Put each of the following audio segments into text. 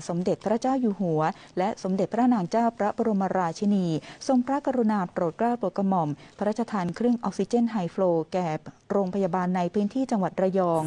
ทสมเด็จพระเจ้าอยู่หัว และสมเด็จพระนางเจ้าพระบรมราชินี ทรงพระกรุณาโปรดเกล้าโปรดกระหม่อม พระราชทานเครื่องออกซิเจนไฮฟลูแก่โรงพยาบาลในพื้นที่จังหวัดระยอง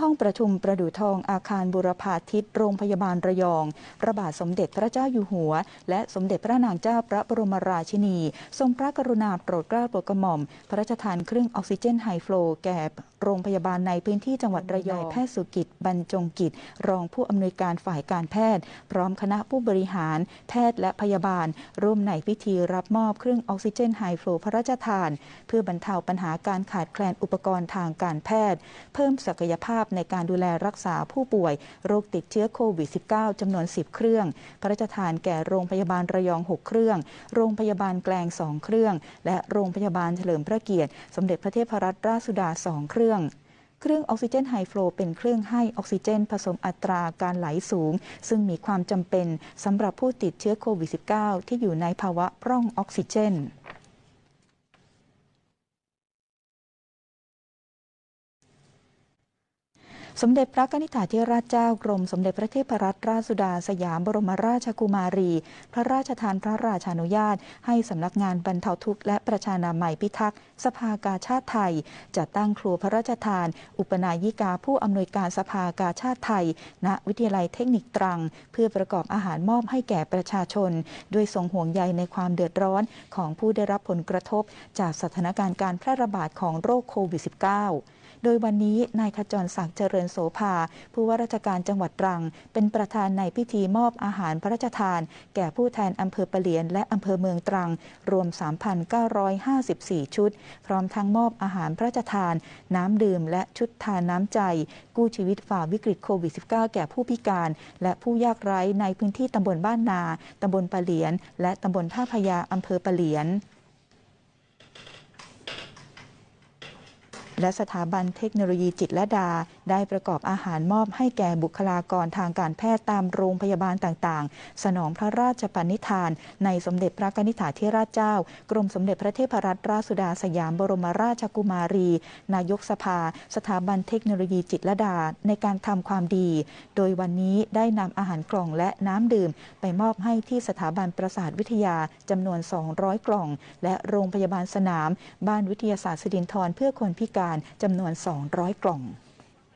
ห้องประชุมประดู่ทองอาคารบุรพาทิตโรงพยาบาลระยอง พระบาทสมเด็จพระเจ้าอยู่หัว และสมเด็จพระนางเจ้าพระบรมราชินี ทรงพระกรุณาโปรดเกล้าโปรดกระหม่อม พระราชทานเครื่องออกซิเจนไฮฟลูแก่ โรงพยาบาลในพื้นที่จังหวัดระยองแพทย์สุกิจบรรจงกิจ รองผู้อำนวยการฝ่ายการแพทย์ พร้อมคณะผู้บริหาร แพทย์และพยาบาล ร่วมในพิธีรับมอบเครื่องออกซิเจนไฮฟลูพระราชทาน เพื่อบรรเทาปัญหาการขาดแคลนอุปกรณ์ทางการแพทย์ เพิ่มศักยภาพในการดูแลรักษาผู้ป่วย โรคติดเชื้อโควิด -19 จำนวน 10 เครื่อง พระราชทานแก่โรงพยาบาลระยอง 6 เครื่อง โรงพยาบาลแกลง 2 เครื่อง และโรงพยาบาลเฉลิมพระเกียรติ สมเด็จพระเทพรัตนราชสุดา 2 เครื่องเครื่องออกซิเจนไฮฟลูเป็นเครื่องให้ออกซิเจน ผสมอัตราการไหลสูง ซึ่งมีความจำเป็นสำหรับผู้ติดเชื้อโควิด -19 ที่อยู่ในภาวะพร่องออกซิเจน สมเด็จพระกนิษฐาธิราชเจ้ากรม สมเด็จพระเทพรัตนราชสุดาสยามบรมราชกุมารี พระราชทานพระราชานุญาต ให้สำนักงานบรรเทาทุกข์และประชานามัยพิทักษ์สภากาชาติไทยจัดตั้งครัวพระราชทาน อุปนายิกาผู้อำนวยการสภากาชาติไทย ณวิทยาลัยเทคนิคตรัง เพื่อประกอบอาหารมอบให้แก่ประชาชน ด้วยทรงห่วงใยในความเดือดร้อนของผู้ได้รับผลกระทบ จากสถานการณ์การแพร่ระบาดของโรคโควิด -19 โดยวันนี้นายขจรศักดิ์เจริญโสภา ผู้ว่าราชการจังหวัดตรัง เป็นประธานในพิธีมอบอาหารพระราชทาน แก่ผู้แทนอำเภอปะเหลียน และอำเภอเมืองตรัง รวม 3,954 ชุด พร้อมทั้งมอบอาหารพระราชทาน น้ำดื่ม และชุดทานน้ำใจ กู้ชีวิตฝ่าวิกฤตโควิด -19 แก่ผู้พิการ และผู้ยากไร้ในพื้นที่ตำบลบ้านนา ตำบลปะเหลียน และตำบลท่าพยาอำเภอปะเหลียน และสถาบันเทคโนโลยีจิตรและดา ได้ประกอบอาหารมอบให้แก่บุคลากรทางการแพทย์ตามโรงพยาบาลต่างๆ สนองพระราชปณิธาน ในสมเด็จพระกนิษฐาธิราชเจ้า กรมสมเด็จพระเทพรัตนราชสุดาสยามบรมราชกุมารี นายกสภา สถาบันเทคโนโลยีจิตรและดา ในการทำความดี โดยวันนี้ได้นำอาหารกล่องและน้ำดื่ม ไปมอบให้ที่สถาบันประสาทวิทยาจำนวน 200 กล่อง และโรงพยาบาลสนาม บ้านวิทยาศาสตร์สิรินธรเพื่อคนพิการจำนวน 200 กล่อง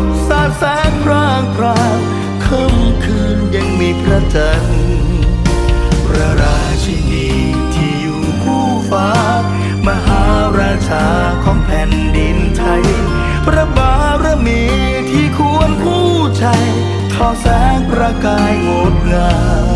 ดสาดแสงพร่างพรางค่ำคืนยังมีพระจันทร์พระราชินีที่อยู่คู่ฟ้า มหาราชาของแผ่นดินไทย พระบารมีที่ควรคู่ใจทอแสงประกายงดงาม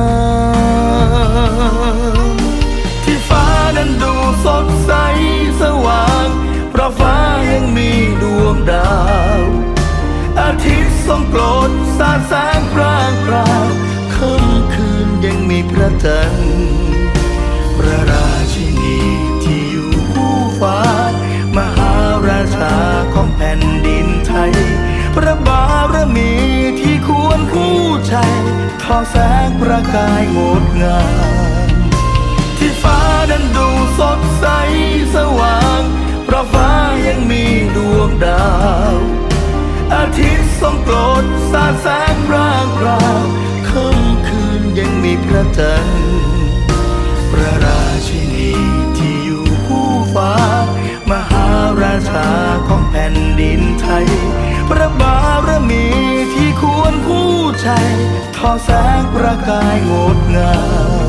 แสงประกายงดงาม